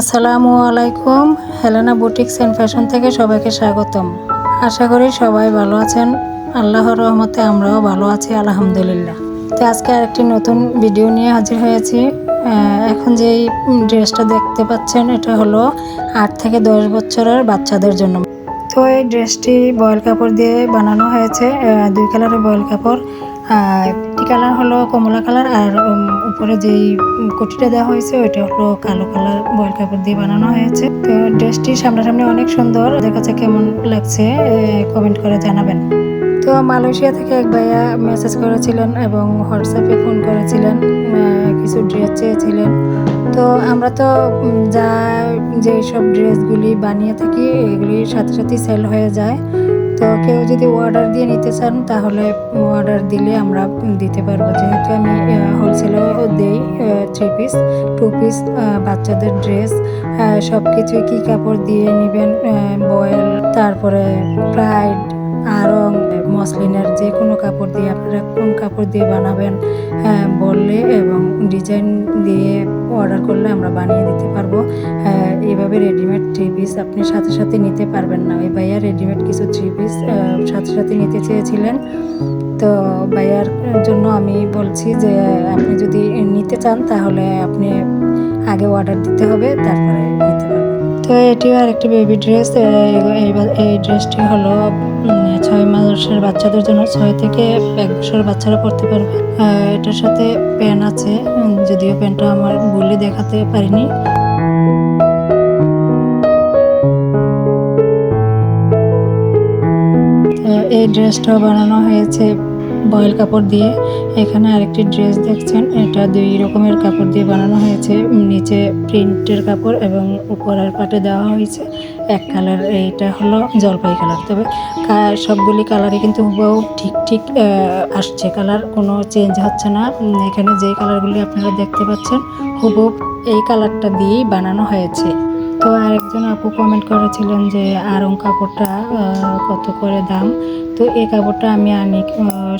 আসসালামু আলাইকুম Helena boutiques and fashion থেকে সবাইকে স্বাগতম। আশা করি সবাই ভালো আছেন। আল্লাহর রহমতে আমরাও ভালো আছি, আলহামদুলিল্লাহ। তো আজকে আরেকটি নতুন ভিডিও নিয়ে হাজির হয়েছি। এখন যেই ড্রেসটা দেখতে পাচ্ছেন, এটা হলো আট থেকে দশ বছরের বাচ্চাদের জন্য। তো এই ড্রেসটি বয়েল কাপড় দিয়ে বানানো হয়েছে। দুই কালারের বয়েল কাপড়। একটি কালার হলো কমলা কালার আর উপরে যেই কুটিটা দেওয়া হয়েছে ওইটা হলো কালো কালার বয়েল কাপড় দিয়ে বানানো হয়েছে। তো ড্রেসটি সামনাসামনি অনেক সুন্দর। কাছে কেমন লাগছে কমেন্ট করে জানাবেন। তো মালয়েশিয়া থেকে এক ভাইয়া মেসেজ করেছিলেন এবং হোয়াটসঅ্যাপে ফোন করেছিলেন কিছু ড্রেস চেয়েছিলেন। তো আমরা তো যা যেই সব ড্রেসগুলি বানিয়ে থাকি এগুলি সাথে সাথে সেল হয়ে যায়। তো কেউ যদি অর্ডার দিয়ে নিতে চান, তাহলে অর্ডার দিলে আমরা দিতে পারব। যেহেতু আমি হোলসেলেও দিই থ্রি পিস টু পিস বাচ্চাদের ড্রেস সব কিছুই কী কাপড় দিয়ে নেবেন বয়েল তারপরে প্রাইড আরং মসলিনের যে কোনো কাপড় দিয়ে, আপনারা কোন কাপড় দিয়ে বানাবেন বললে ডিজাইন দিয়ে অর্ডার করলে আমরা বানিয়ে দিতে পারব। এইভাবে রেডিমেড থ্রি পিস আপনি সাথে সাথে নিতে পারবেন না। ওই ভাইয়া রেডিমেড কিছু থ্রি পিস সাথে সাথে নিতে চেয়েছিলেন। তো ভাইয়ার জন্য আমি বলছি যে, আপনি যদি নিতে চান তাহলে আপনি আগে অর্ডার দিতে হবে, তারপরে এটিও আরেকটি বেবি ড্রেস এই ড্রেসটি হলো ছয় মাসের বাচ্চাদের জন্য, ছয় থেকে এক বছর বাচ্চারা পড়তে পারবে। এটার সাথে প্যান আছে যদিও প্যান্টটা আমার বলে দেখাতে পারিনি। এই ড্রেসটাও বানানো হয়েছে বয়েল কাপড় দিয়ে। এখানে আরেকটি ড্রেস দেখছেন, এটা দুই রকমের কাপড় দিয়ে বানানো হয়েছে। নিচে প্রিন্টের কাপড় এবং উপরের পাটে দেওয়া হয়েছে। এক কালার, এইটা হলো জলপাই কালার। তবে সবগুলি কালারই কিন্তু হুবহু ঠিক ঠিক আসছে। কালার কোনো চেঞ্জ হচ্ছে না। এখানে যে কালারগুলি আপনারা দেখতে পাচ্ছেন, হুবহু এই কালারটা দিয়েই বানানো হয়েছে। তো আরেকজন আপু কমেন্ট করেছিলেন যে আরং কাপড়টা কত করে দাম? তো এই কাপড়টা আমি আনি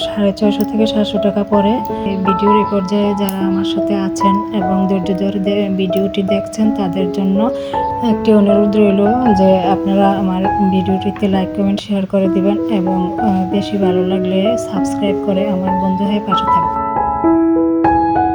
সাড়ে ছয়শো থেকে সাতশো টাকা পরে। এই ভিডিও রেকর্ড যে যারা আমার সাথে আছেন এবং ধৈর্য ধরে ভিডিওটি দেখছেন, তাদের জন্য একটি অনুরোধ রইল যে আপনারা আমার ভিডিওটিতে লাইক কমেন্ট শেয়ার করে দিবেন এবং বেশি ভালো লাগলে সাবস্ক্রাইব করে আমার বন্ধু হয়ে পাশে থাকবেন।